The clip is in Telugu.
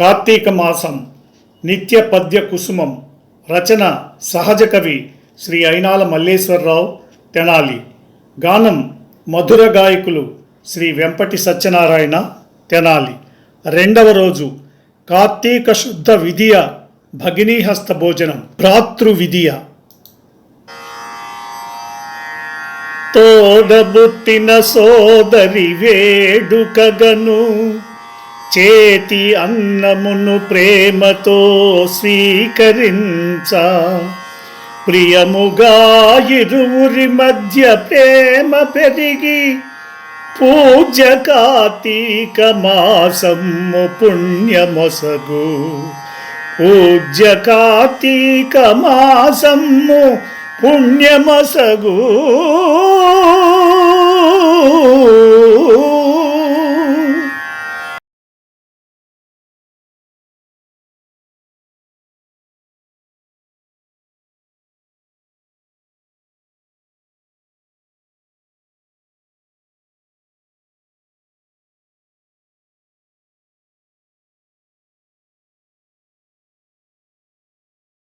కార్తీక మాసం నిత్య పద్య కుసుమం రచన సహజ కవి శ్రీ అయినాల మల్లేశ్వరరావు తెనాలి. గానం మధుర గాయకులు శ్రీ వెంపటి సత్యనారాయణ తెనాలి. రెండవ రోజు కార్తీక శుద్ధ విధియ భగినీహస్త భోజనం భ్రాతృ విధియ. తోడబుట్టిన సోదరి వేడుకగను చేతి అన్నమును ప్రేమతో స్వీకరించ. ప్రియముగా ఇరువురి మధ్య ప్రేమ పెరిగి పూజ్య కార్తీక మాసము పుణ్యమొసగు. పూజ్య కార్తీక మాసము పుణ్యమసగు.